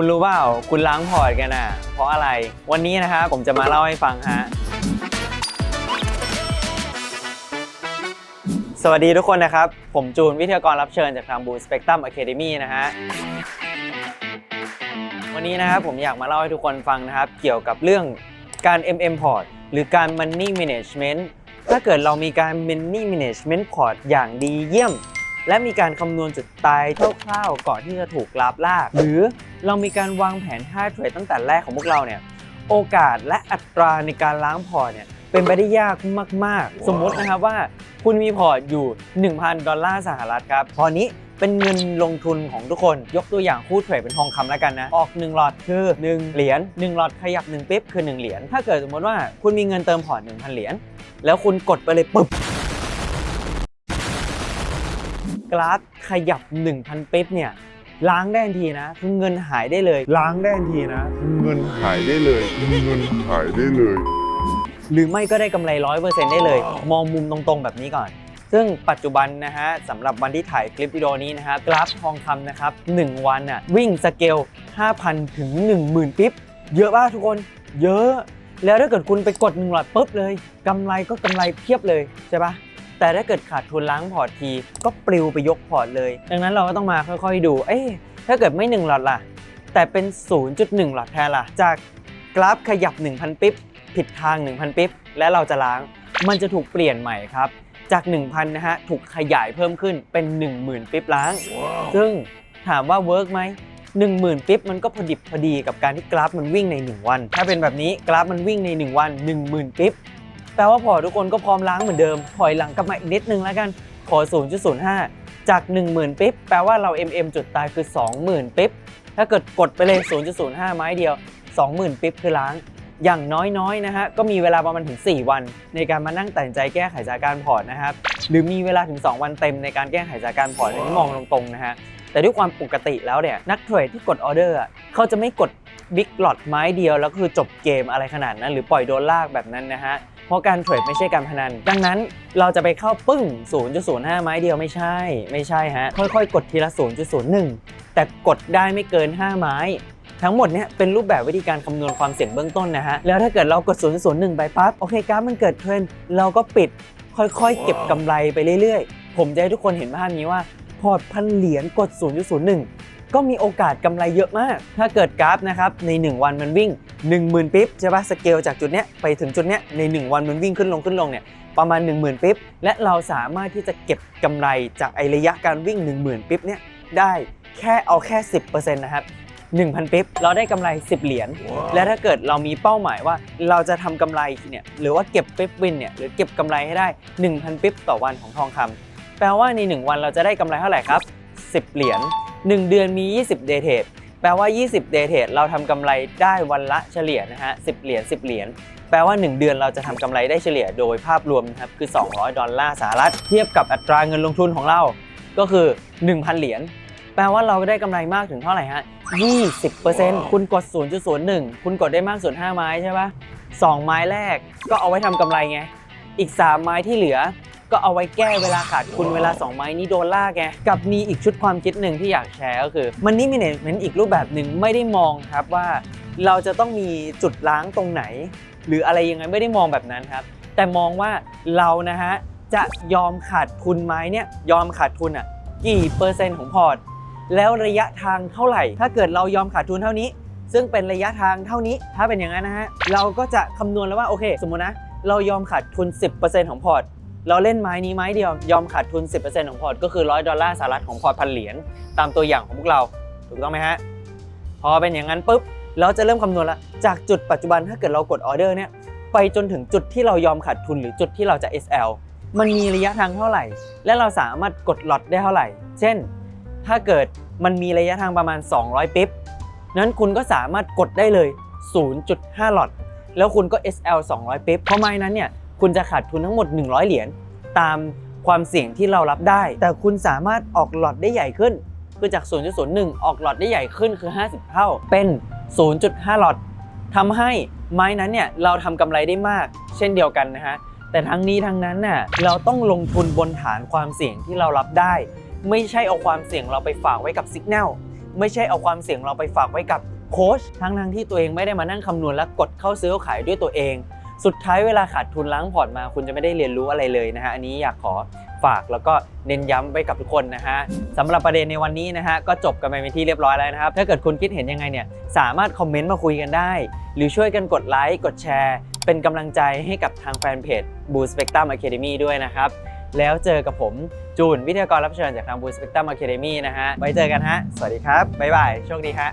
คุณรู้เปล่าคุณล้างพอร์ตกันอะ เพราะอะไร วันนี้นะครับผมจะมาเล่าให้ฟังฮะ สวัสดีทุกคนนะครับ ผมจูนวิทยากรรับเชิญจากทางบูสเปกตรัมอะคาเดมี่นะฮะ วันนี้นะครับผมอยากมาเล่าให้ทุกคนฟังนะครับ เกี่ยวกับเรื่องการ MM port หรือการ money management ถ้าเกิดเรามีการ money management port อย่างดีเยี่ยม และมีการคำนวณจุดตายคร่าวๆก่อนที่จะถูกกราฟลากหรือ เรามีการวางแผนท่าเทรดตั้งแต่แรกของพวกเราเนี่ยโอกาสและอัตราในการล้างพอร์ตเนี่ยเป็นไปได้ยากมาก ๆ สมมตินะครับว่าคุณมีพอร์ตอยู่ 1,000 ดอลลาร์สหรัฐครับ พอร์ตนี้เป็นเงินลงทุนของทุกคน ยกตัวอย่างคู่เทรดเป็นทองคำแล้วกันนะ ออก 1 หลอดคือ 1 เหรียญ1หลอดขยับ 1ปิ๊บคือ 1 เหรียญถ้าเกิดสมมติว่าคุณมีเงินเติมพอร์ต1,000 เหรียญแล้วคุณกดไปเลยปึ๊บกราฟขยับ 1,000ปิ๊บเนี่ย ล้างได้ทันทีนะคือเงินหายได้เลย ล้างได้ทันทีนะ เงินหายได้เลย เงินหายได้เลย หรือไม่ก็ได้กำไร100%ได้เลย มองมุมตรงๆแบบนี้ก่อน ซึ่งปัจจุบันนะฮะสำหรับวันที่ถ่ายคลิปวิดีโอนี้นะฮะกราฟทองคำนะครับ 1 วันน่ะวิ่งสเกล 5,000 ถึง 10,000 ปิ๊บ เยอะป่ะทุกคน เยอะ แล้วถ้าเกิดคุณไปกด1หลอดปุ๊บเลยกำไรก็กำไรเพียบเลยใช่ปะ แต่ถ้าเกิดขาดทุนล้างพอร์ตที ก็ปลิวไปยกพอร์ตเลย ดังนั้นเราก็ต้องมาค่อยๆดู เอ๊ะถ้าเกิดไม่1หลอดล่ะ แต่เป็น 0.1 หลอดแทนล่ะ จากกราฟขยับ 1,000 ปิ๊บ ผิดทาง 1,000 ปิ๊บ และเราจะล้าง มันจะถูกเปลี่ยนใหม่ครับ จาก 1,000 นะฮะ ถูกขยายเพิ่มขึ้นเป็น 10,000 ปิ๊บล้างซึ่งถามว่าเวิร์กไหม10,000 ปิ๊บมันก็พอดิบพอดีกับการที่กราฟมันวิ่งใน 1 วัน ถ้าเป็นแบบนี้กราฟมันวิ่งใน 1 วัน 10,000 ปิ๊บ แปลว่าพอร์ตทุกคนก็พร้อมล้างเหมือนเดิมถอยหลังกลับมาอีกนิดนึงแล้วกันขอ 0.05 จาก 10,000 ปิ๊บ แปลว่าเรา MM จุดตายคือ 20,000 ปิ๊บ ถ้าเกิดกดไปเลย 0.05 ไม้เดียว 20,000 ปิ๊บคือล้าง อย่างน้อยๆ นะฮะ ก็มีเวลาประมาณถึง 4 วัน ในการมานั่งตัดใจแก้ไขสถานการณ์พอร์ตนะครับ หรือมีเวลาถึง 2 วันเต็มในการแก้ไขสถานการณ์พอร์ตอันนี้มองตรงๆ นะฮะ แต่ด้วยความปกติแล้วเนี่ย นักเทรดที่กดออเดอร์อะเขาจะไม่กดบิ๊กหลอตไม้เดียวแล้วคือจบเกมอะไรขนาดนั้น หรือปล่อยโดนลากแบบนั้นนะฮะ เพราะการเทรดไม่ใช่การพนัน ดังนั้นเราจะไปเข้าปึ้ง 0.05 ไม้เดียวไม่ใช่ ไม่ใช่ฮะ ค่อยๆ กดทีละ 0.01 แต่กดได้ไม่เกิน 5 ไม้ทั้งหมดเนี่ยเป็นรูปแบบวิธีการคำนวณความเสี่ยงเบื้องต้นนะฮะ แล้วถ้าเกิดเรากด 0.01 ไปปั๊บ โอเคกราฟมันเกิดเทรนเราก็ปิดค่อยๆ เก็บกำไรไปเรื่อยๆ ผมจะให้ทุกคนเห็นภาพนี้ว่า พอร์ตพันเหรียญกด 0.01 ก็มีโอกาสกำไรเยอะมาก ถ้าเกิดกราฟนะครับใน 1 วันมันวิ่ง 10,000ปิ๊บใช่ปะสเกลจากจุดเนี้ยไปถึงจุดเนี้ยใน 1 วันมันวิ่งขึ้นลงขึ้นลงเนี่ยประมาณ 10,000ปิ๊บและเราสามารถที่จะเก็บกำไรจากไอระยะการวิ่ง 10,000ปิ๊บเนี่ยได้แค่เอาแค่ 10%นะครับ1,000ปิ๊บเราได้กำไร 10 เหรียญและถ้าเกิดเรามีเป้าหมายว่าเราจะทำกำไรเนี่ยหรือว่าเก็บปิ๊บวินเนี่ยหรือเก็บกำไรให้ได้ 1,000ปิ๊บต่อวันของทองคำแปลว่าใน 1 วันเราจะได้กำไรเท่าไหร่ครับ 10 เหรียญ 1 เดือนมี 20 เดย์เทรด แปลว่า 20เดย์เทรดเราทำกำไรได้วันละเฉลี่ยนะฮะ 10 เหรียญ 10 เหรียญ แปลว่า 1 เดือนเราจะทำกำไรได้เฉลี่ยโดยภาพรวมนะครับ คือ 200 ดอลลาร์สหรัฐ เทียบกับอัตราเงินลงทุนของเรา ก็คือ 1,000 เหรียญ แปลว่าเราได้กำไรมากถึงเท่าไหร่ฮะ 20%คุณกด 0.01 คุณกดได้มากสุด5ไม้ใช่ปะ2ไม้แรกก็เอาไว้ทำกำไรไง อีก 3 ไม้ที่เหลือ ก็เอาไว้แก้เวลาขาดทุนเวลา 2 ไม้นี้โดนลากไงกับมีอีกชุดความคิดหนึ่งที่อยากแชร์ก็คือ มันนี่มีเนจเมนอีกรูปแบบหนึ่งไม่ได้มองครับว่า เราจะต้องมีจุดล้างตรงไหน หรืออะไรยังไงไม่ได้มองแบบนั้นครับ แต่มองว่าเรานะฮะจะยอมขาดทุนไหมเนี่ยยอมขาดทุนอะกี่เปอร์เซ็นต์ของพอร์ตแล้วระยะทางเท่าไหร่ ถ้าเกิดเรายอมขาดทุนเท่านี้ ซึ่งเป็นระยะทางเท่านี้ ถ้าเป็นอย่างนั้นนะฮะ เราก็จะคำนวณแล้วว่า โอเค สมมตินะ เรายอมขาดทุน 10%ของพอร์ต เราเล่นไม้นี้ไม้เดียวยอมขาดทุน 10%ของพอร์ตก็คือ 100 ดอลลาร์สหรัฐของพอร์ตพันเหรียญตามตัวอย่างของพวกเราถูกต้องไหมฮะ พอเป็นอย่างนั้นปุ๊บเราจะเริ่มคำนวณละจากจุดปัจจุบันถ้าเกิดเรากดออเดอร์เนี่ยไปจนถึงจุดที่เรายอมขาดทุนหรือจุดที่เราจะ SL มันมีระยะทางเท่าไหร่ และเราสามารถกดล็อตได้เท่าไหร่ เช่น ถ้าเกิดมันมีระยะทางประมาณ 200 ปิ๊บ นั้นคุณก็สามารถกดได้เลย 0.5 หลอตแล้วคุณก็ SL 200 ปิ๊บ เพราะไม่นั้นเนี่ย คุณจะขาดทุนทั้งหมด 100 เหรียญ ตามความเสี่ยงที่เรารับได้ แต่คุณสามารถออกหลอตได้ใหญ่ขึ้น คือจาก 0.01 ออกหลอตได้ใหญ่ขึ้นคือ 50 เท่า เป็น 0.5 หลอตทำให้ไม้นั้นเนี่ยเราทำกำไรได้มาก เช่นเดียวกันนะฮะ แต่ทั้งนี้ทั้งนั้นน่ะเราต้องลงทุนบนฐานความเสี่ยงที่เรารับได้ ไม่ใช่เอาความเสี่ยงเราไปฝากไว้กับ Signal ไม่ใช่เอาความเสี่ยงเราไปฝากไว้กับโค้ชทั้งทั้งที่ตัวเองไม่ได้มานั่งคำนวณและกดเข้าซื้อขายด้วยตัวเอง สุดท้ายเวลาขาดทุนล้างพอร์ตมา คุณจะไม่ได้เรียนรู้อะไรเลยนะฮะอันนี้อยากขอฝากแล้วก็เน้นย้ำไว้กับทุกคนนะฮะสำหรับประเด็นในวันนี้นะฮะก็จบกันไปเป็นที่เรียบร้อยแล้วนะครับ ถ้าเกิดคุณคิดเห็นยังไงเนี่ยสามารถคอมเมนต์มาคุยกันได้ หรือช่วยกันกดไลค์กดแชร์ เป็นกำลังใจให้กับทางแฟนเพจ Blue Spectrum Academy ด้วยนะครับ แล้วเจอกับผมจูนวิทยากรรับเชิญจากทาง Blue Spectrum Academy นะฮะไว้เจอกันฮะสวัสดีครับบ๊ายบายโชคดีฮะ